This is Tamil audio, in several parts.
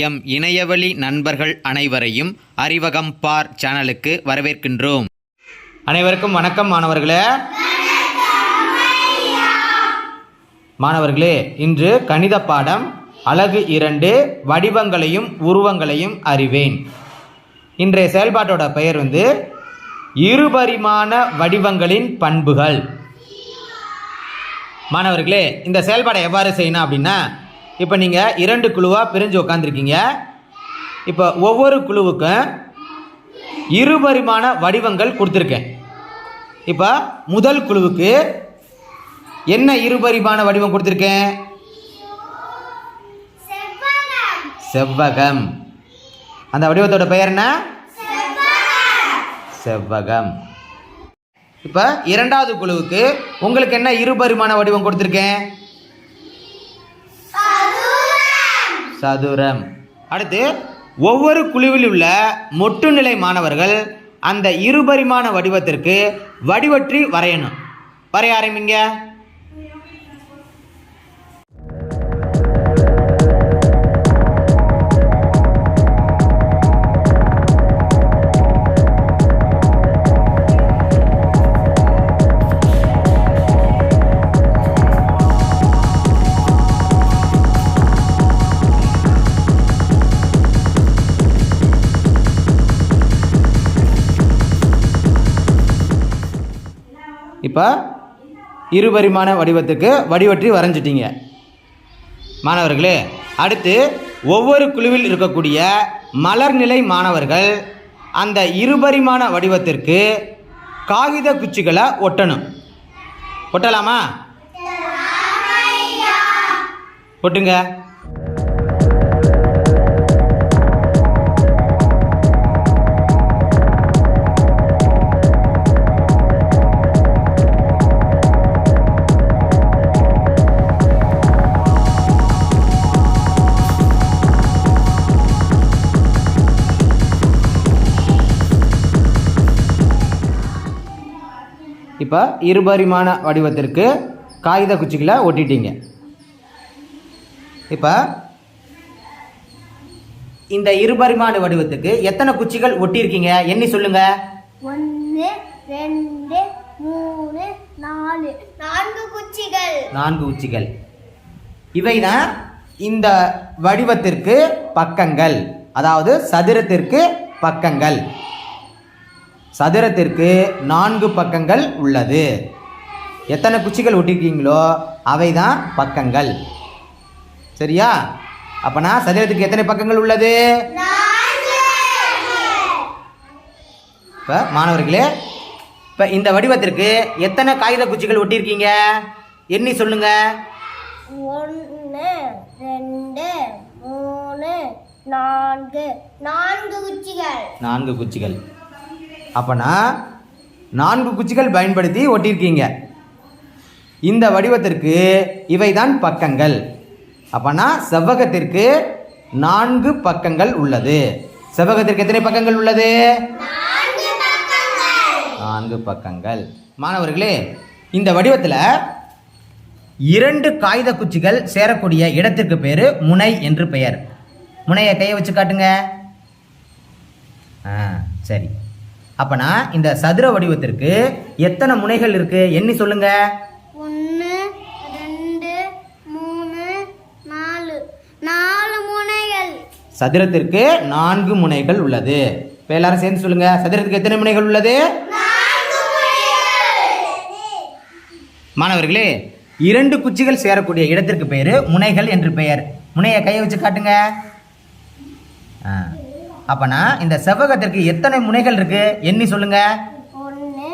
எம் இணையவழி நண்பர்கள் அனைவரையும் அறிவகம் பார் சேனலுக்கு வரவேற்கின்றோம். அனைவருக்கும் வணக்கம் மாணவர்களே. மாணவர்களே இன்று கணித பாடம் அலகு இரண்டு வடிவங்களையும் உருவங்களையும் அறிவேன். இன்றைய செயல்பாட்டோட பெயர் வந்து இருபரிமாண வடிவங்களின் பண்புகள். மாணவர்களே இந்த செயல்பாடை எவ்வாறு செய்யணும் அப்படின்னா இப்போ நீங்கள் இரண்டு குழுவாக பிரிஞ்சு உட்காந்துருக்கீங்க இப்போ ஒவ்வொரு குழுவுக்கும் இருபரிமாண வடிவங்கள் கொடுத்துருக்கேன். இப்போ முதல் குழுவுக்கு என்ன இருபரிமாண வடிவம் கொடுத்துருக்கேன்? செவ்வகம். அந்த வடிவத்தோட பெயர் என்ன? செவ்வகம். இப்போ இரண்டாவது குழுவுக்கு உங்களுக்கு என்ன இருபரிமாண வடிவம் கொடுத்துருக்கேன்? சதுரம். அடுத்து ஒவ்வொரு குழுவில் உள்ள மொட்டுநிலை மாணவர்கள் அந்த இருபரிமாண வடிவத்திற்கு வடிவற்றி வரையணும். வரைய ஆரம்பிங்க. இப்போ இருபரிமாண வடிவத்துக்கு வடிவற்றி வரைஞ்சிட்டீங்க. மாணவர்களே அடுத்து ஒவ்வொரு குழுவில் இருக்கக்கூடிய மலர்நிலை மாணவர்கள் அந்த இருபரிமாண வடிவத்திற்கு காகித குச்சிகளை ஒட்டணும். ஒட்டலாமா? ஒட்டுங்க. இப்போ இருபரிமாண வடிவத்திற்கு காகித குச்சிகளை ஒட்டிட்டீங்க. இப்போ இந்த இருபரிமாண வடிவத்துக்கு எத்தனை குச்சிகள் ஒட்டியிருக்கீங்க? எண்ணி சொல்லுங்க. ஒன்று ரெண்டு மூணு நாலு. நான்கு குச்சிகள். நான்கு குச்சிகள். இவைதான் இந்த வடிவத்திற்கு பக்கங்கள். அதாவது சதுரத்திற்கு பக்கங்கள். சதுரத்திற்கு நான்கு பக்கங்கள் உள்ளது. எத்தனை குச்சிகள் ஒட்டிருக்கீங்களோ அவை தான் பக்கங்கள். சரியா? அப்பனா சதுரத்துக்கு எத்தனை பக்கங்கள் உள்ளது? இப்போ மாணவர்களே இப்போ இந்த வடிவத்திற்கு எத்தனை காகித குச்சிகள் ஒட்டியிருக்கீங்க எண்ணி சொல்லுங்க. ஒன்று ரெண்டு மூணு நான்கு. நான்கு குச்சிகள். நான்கு குச்சிகள். அப்பனா நான்கு குச்சிகள் பயன்படுத்தி ஒட்டியிருக்கீங்க. இந்த வடிவத்திற்கு இவைதான் பக்கங்கள். அப்பனா செவ்வகத்திற்கு நான்கு பக்கங்கள் உள்ளது. செவ்வகத்திற்கு எத்தனை பக்கங்கள் உள்ளது? நான்கு பக்கங்கள். மாணவர்களே இந்த வடிவத்தில் இரண்டு காகித குச்சிகள் சேரக்கூடிய இடத்திற்கு பேர் முனை என்று பெயர். முனையை கையை வச்சு காட்டுங்க. ஆ சரி. அப்பனா இந்த சதுர வடிவத்திற்கு எத்தனை முனைகள் இருக்கு? எண்ணி சொல்லுங்க. ஒன்று ரெண்டு மூணு நாலு. நாலு முனைகள். சதுரத்திற்கு நான்கு முனைகள் உள்ளது. இப்போ எல்லாரும் சேர்ந்து சொல்லுங்க. சதுரத்துக்கு எத்தனை முனைகள் உள்ளது? மாணவர்களே இரண்டு குச்சிகள் சேரக்கூடிய இடத்திற்கு பெயர் முனைகள் என்று பெயர். முனையை கையை வச்சு காட்டுங்க. ஆ. அப்பனா இந்த செவ்வகத்திற்கு எத்தனை முனைகள் இருக்கு? எண்ணி சொல்லுங்க. ஒன்று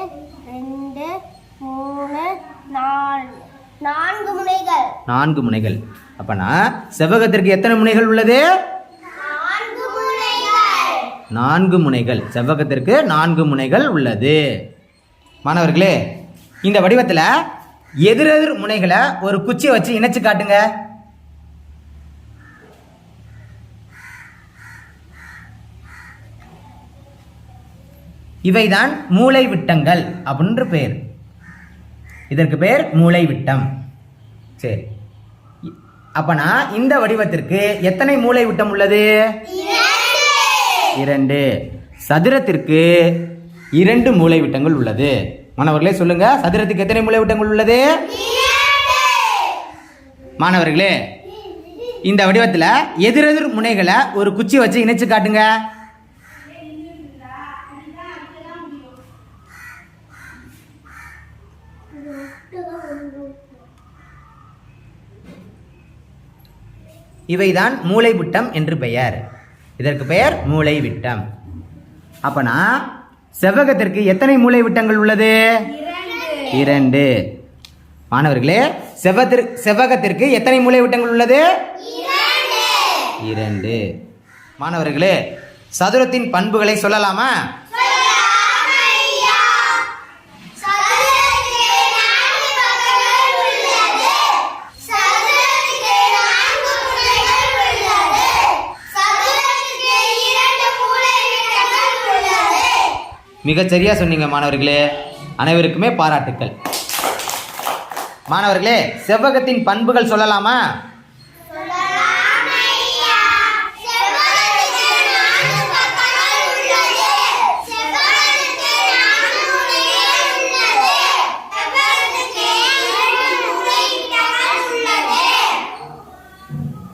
ரெண்டு மூணு நாலு. நான்கு முனைகள். நான்கு முனைகள். அப்பனா செவ்வகத்திற்கு எத்தனை முனைகள் உள்ளது? நான்கு முனைகள். செவ்வகத்திற்கு நான்கு முனைகள் உள்ளது. மாணவர்களே இந்த வடிவத்தில் எதிரெதிர் முனைகளை ஒரு குச்சியை வச்சு இணைச்சு காட்டுங்க. இவைதான் மூளை விட்டங்கள் அப்படின்ற பெயர் இதற்கு பேர் மூளை விட்டம் சரி. அப்பனா இந்த வடிவத்திற்கு எத்தனை மூலை விட்டம் உள்ளது? இரண்டு. சதுரத்திற்கு இரண்டு மூலை விட்டங்கள் உள்ளது. மாணவர்களே சொல்லுங்க. சதுரத்துக்கு எத்தனை மூலை விட்டங்கள் உள்ளது? மாணவர்களே இந்த வடிவத்தில் எதிரெதிர் முனைகளை ஒரு குச்சி வச்சு இணைச்சு காட்டுங்க. இவைதான் மூளை விட்டம் என்று பெயர். இதற்கு பெயர் மூளை விட்டம் அப்பனா செவ்வகத்திற்கு எத்தனை மூளை விட்டங்கள் உள்ளது? இரண்டு. மாணவர்களே செவ்வத்திற்கு செவ்வகத்திற்கு எத்தனை மூளை விட்டங்கள் உள்ளது? இரண்டு. மாணவர்களே சதுரத்தின் பண்புகளை சொல்லலாமா? மிகச்சரியா சொன்னீங்க மாணவர்களே. அனைவருக்குமே பாராட்டுக்கள். மாணவர்களே செவ்வகத்தின் பண்புகள் சொல்லலாமா?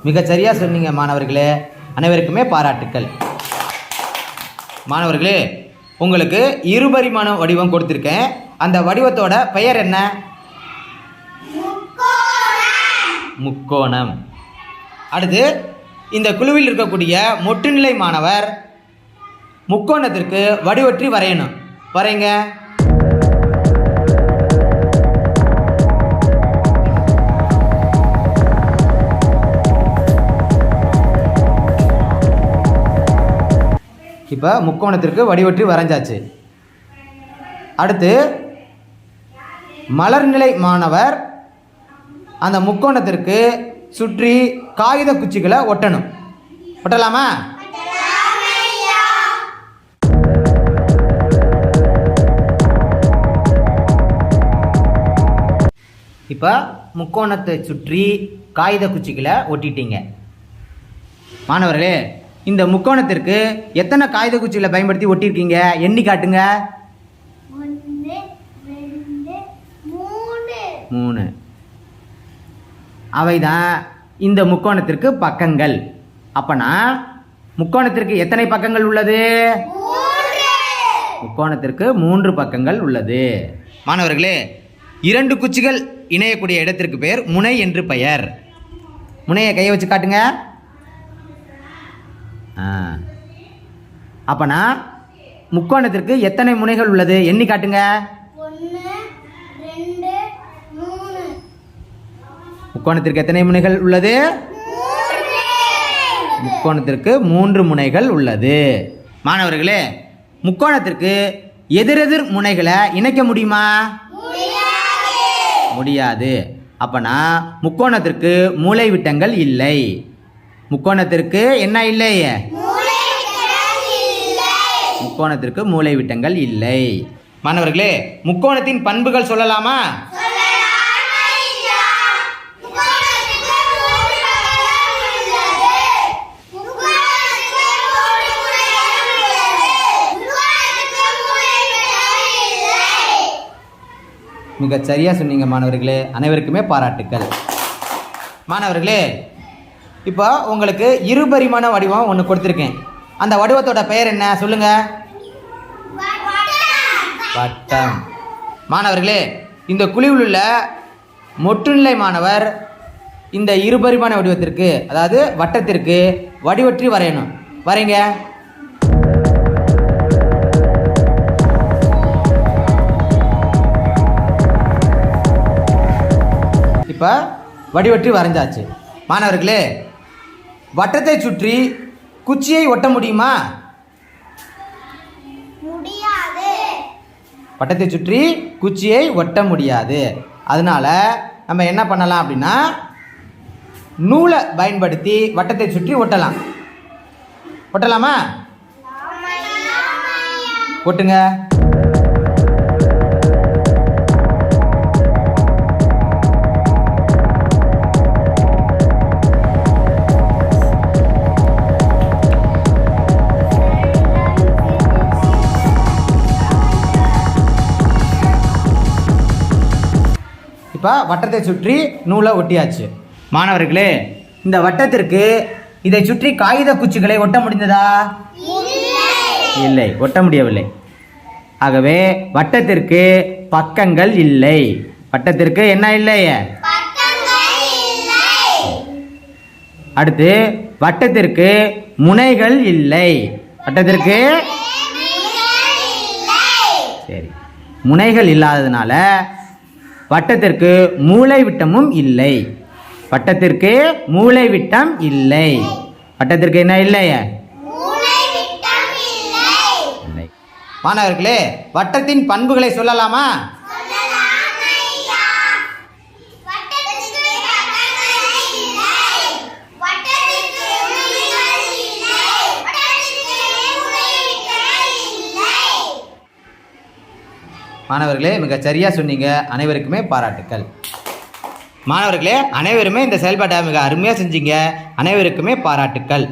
மிகச்சரியாக சொன்னீங்க மாணவர்களே. அனைவருக்குமே பாராட்டுக்கள். மாணவர்களே உங்களுக்கு இருபரிமாண வடிவம் கொடுத்துருக்கேன். அந்த வடிவத்தோட பெயர் என்ன? முக்கோணம். அடுத்து இந்த குழுவில் இருக்கக்கூடிய மொட்டுநிலை மாணவர் முக்கோணத்திற்கு வடிவற்றி வரையணும். வரைங்க இப்போ முக்கோணத்திற்கு வடிவற்றி வரைஞ்சாச்சு. அடுத்து மலர்நிலை மாணவர் அந்த முக்கோணத்திற்கு சுற்றி காகித குச்சிகளை ஒட்டணும். ஒட்டலாமா? இப்போ முக்கோணத்தை சுற்றி காகித குச்சிகளை ஒட்டிட்டீங்க. மாணவர்களே இந்த முக்கோணத்திற்கு எத்தனை காகித குச்சிகளை பயன்படுத்தி ஒட்டியிருக்கீங்க? எண்ணி காட்டுங்க. மூணு. அவைதான் இந்த முக்கோணத்திற்கு பக்கங்கள். அப்பனா முக்கோணத்திற்கு எத்தனை பக்கங்கள் உள்ளது? முக்கோணத்திற்கு மூன்று பக்கங்கள் உள்ளது. மாணவர்களே இரண்டு குச்சிகள் இணையக்கூடிய இடத்திற்கு பெயர் முனை என்று பெயர். முனையை கையை வச்சு காட்டுங்க. அப்பனா முக்கோணத்திற்கு எத்தனை முனைகள் உள்ளது? எண்ணி காட்டுங்க. முக்கோணத்திற்கு எத்தனை முனைகள் உள்ளது? முக்கோணத்திற்கு மூன்று முனைகள் உள்ளது. மாணவர்களே முக்கோணத்திற்கு எதிரெதிர் முனைகளை இணைக்க முடியுமா? முடியாது. அப்பனா முக்கோணத்திற்கு மூலை விட்டங்கள் இல்லை. முக்கோணத்திற்கு என்ன இல்லை? முக்கோணத்திற்கு மூலை விட்டங்கள் இல்லை. மாணவர்களே முக்கோணத்தின் பண்புகள் சொல்லலாமா? மிகச் சரியா சொன்னீங்க மாணவர்களே. அனைவருக்குமே பாராட்டுக்கள். மாணவர்களே இப்போ உங்களுக்கு இருபரிமாண வடிவம் ஒன்று கொடுத்துருக்கேன். அந்த வடிவத்தோட பெயர் என்ன? சொல்லுங்க. வட்டம். மாணவர்களே இந்த குழுவில் உள்ள மொட்டுநிலை மாணவர் இந்த இருபரிமாண வடிவத்திற்கு அதாவது வட்டத்திற்கு வடிவற்றி வரையணும். வரைங்க. இப்போ வடிவற்றி வரைஞ்சாச்சு. மாணவர்களே வட்டத்தை சுற்றி குச்சியை ஒட்ட முடியுமா? முடியாது. வட்டத்தை சுற்றி குச்சியை ஒட்ட முடியாது. அதனால நம்ம என்ன பண்ணலாம் அப்படின்னா நூலை பயன்படுத்தி வட்டத்தை சுற்றி ஒட்டலாம். ஒட்டலாமா? ஒட்டுங்க. இப்போ வட்டத்தை சுற்றி நூலை ஒட்டியாச்சு. மாணவர்களே இந்த வட்டத்திற்கு இதை சுற்றி காகித குச்சிகளை ஒட்ட முடிந்ததா? இல்லை. ஒட்ட முடியவில்லை. ஆகவே வட்டத்திற்கு பக்கங்கள் இல்லை. வட்டத்திற்கு என்ன இல்லை? அடுத்து வட்டத்திற்கு முனைகள் இல்லை. வட்டத்திற்கு சரி. முனைகள் இல்லாததுனால வட்டத்திற்கு மூளை விட்டமும் இல்லை. வட்டத்திற்கு மூளை விட்டம் இல்லை. வட்டத்திற்கு என்ன இல்லை. இல்லை. மாணவர்களே வட்டத்தின் பண்புகளை சொல்லலாமா? மாணவர்களே மிக சரியா சொன்னீங்க. அனைவருக்குமே பாராட்டுக்கள். மாணவர்களே அனைவருமே இந்த செயல்பாட்டை மிக அருமையாக செஞ்சீங்க. அனைவருக்குமே பாராட்டுக்கள்.